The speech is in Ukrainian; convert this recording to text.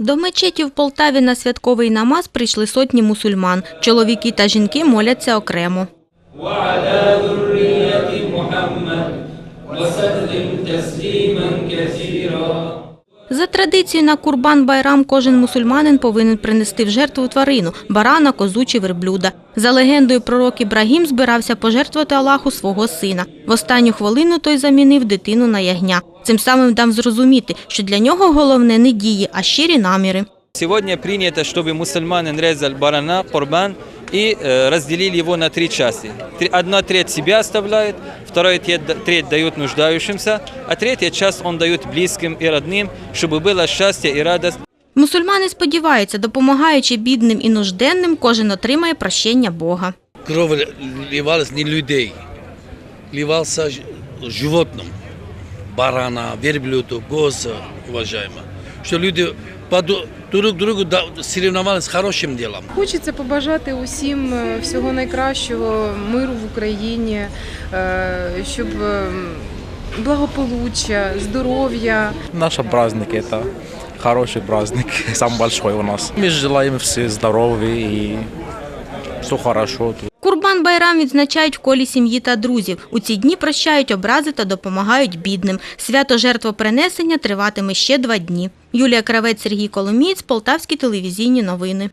До мечеті в Полтаві на святковий намаз прийшли сотні мусульман. Чоловіки та жінки моляться окремо. وعلى за традицією на Курбан Байрам кожен мусульманин повинен принести в жертву тварину барана, козу чи верблюда. За легендою, пророк Ібрагім збирався пожертвувати Аллаху свого сина. В останню хвилину той замінив дитину на ягня. Цим самим дам зрозуміти, що для нього головне не дії, а щирі наміри. Сьогодні прийнято, щоб мусульманин резав барана, Курбан – и э, разделили его на три части. Три- Одна треть себя оставляет, вторая треть, треть дают нуждающимся, а третья часть он дает близким и родным, чтобы было счастье и радость. Мусульмани сподіваються, допомагаючи бідним і нужденним, кожен отримає прощення Бога. кров ливалась не людей, ливался ж- животным, барана, верблюду, гоза, уважаемые. Что люди поду- друг другу да- соревновались с хорошим делом. Хочеться побажати усім е, всього найкращого, миру в Україні, е, щоб е, благополуччя, здоров'я. Наш праздник это хороший праздник, самый большой у нас. Мы желаем все здоровья и все хорошо. Курбан-Байрам відзначають в колі сім'ї та друзів. У ці дні прощають образи та допомагають бідним. Свято жертвопринесення триватиме ще два дні. Юлія Кравець, Сергій Коломієць, Полтавські телевізійні новини.